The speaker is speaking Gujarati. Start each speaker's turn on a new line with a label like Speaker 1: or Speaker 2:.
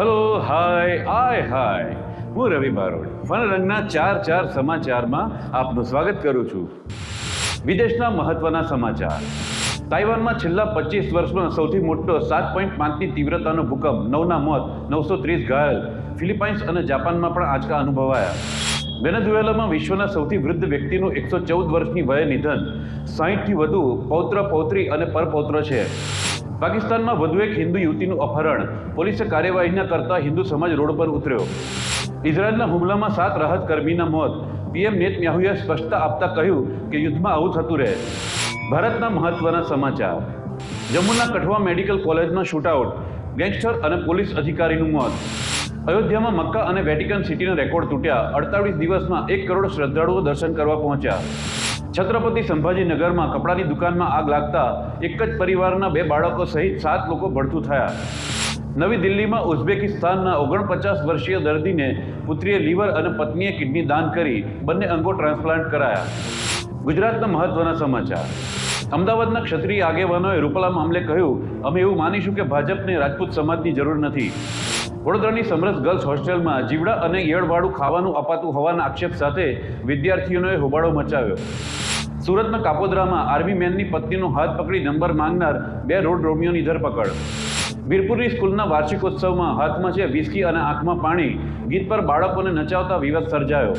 Speaker 1: હલો હાય આય હાય હું રવિ બારોડ ફનરંગના ચાર ચાર સમાચારમાં આપનું સ્વાગત કરું છું. વિદેશના મહત્વના સમાચાર. તાઇવાનમાં છેલ્લા પચીસ વર્ષમાં સૌથી મોટો સાત પોઈન્ટ પાંચની તીવ્રતાનો ભૂકંપ, નવના મોત, નવસો ત્રીસ ઘાયલ. ફિલિપાઇન્સ અને જાપાનમાં પણ આંચકા અનુભવાયા. વેનેઝુએલામાં વિશ્વના સૌથી વૃદ્ધ વ્યક્તિનું એકસો ચૌદ વર્ષની વયે નિધન, સાહીઠથી વધુ પૌત્ર, પૌત્રી અને પરપૌત્ર છે. પાકિસ્તાનમાં વધુ એક હિન્દુ યુવતીનું અપહરણ, પોલીસે કાર્યવાહી ન કરતા હિન્દુ સમાજ રોડ પર ઉતર્યો. ઇઝરાયલના હુમલામાં સાત રાહત કર્મીના મોત, પીએમ નેતન્યાહુએ સ્પષ્ટતા આપતા કહ્યું કે યુદ્ધમાં આવું થતું રહે. ભારતના મહત્વના સમાચાર. જમ્મુના કઠવા મેડિકલ કોલેજનો શૂટઆઉટ ગેંગસ્ટર અને પોલીસ અધિકારીનું મોત. અયોધ્યામાં મક્કા અને વેટિકન સિટીના રેકોર્ડ તૂટ્યા. અડતાળીસ દિવસમાં એક કરોડ શ્રદ્ધાળુઓ દર્શન કરવા પહોંચ્યા. છત્રપતિ સંભાજીનગરમાં કપડાની દુકાનમાં આગ લાગતા એક જ પરિવારના બે બાળકો સહિત સાત લોકો ભડથું થયા. નવી દિલ્હીમાં ઉઝબેકિસ્તાનના ઓગણપચાસ વર્ષીય દર્દીને પુત્રીએ લીવર અને પત્નીએ કિડની દાન કરી બંને અંગો ટ્રાન્સપ્લાન્ટ કરાયા. ગુજરાતના મહત્વના સમાચાર. અમદાવાદના ક્ષત્રિય આગેવાનોએ રૂપલા મામલે કહ્યું, અમે એવું માનીશું કે ભાજપને રાજપૂત સમાજની જરૂર નથી. વડોદરાની સમરસ ગર્લ્સ હોસ્ટેલમાં જીવડા અને ઈયળવાળું ખાવાનું અપાતું હોવાના આક્ષેપ સાથે વિદ્યાર્થીઓએ હોબાળો મચાવ્યો. સુરતના કાપોદરામાં આર્મી મેનની પત્નીનો હાથ પકડી નંબર માંગનાર બે રોડ રોમિયોની ધરપકડ. વીરપુરની સ્કૂલના વાર્ષિકોત્સવમાં હાથમાં છે વિસ્કી અને આંખમાં પાણી. ગીત પર બાળકોને નચાવતા વિવાદ સર્જાયો.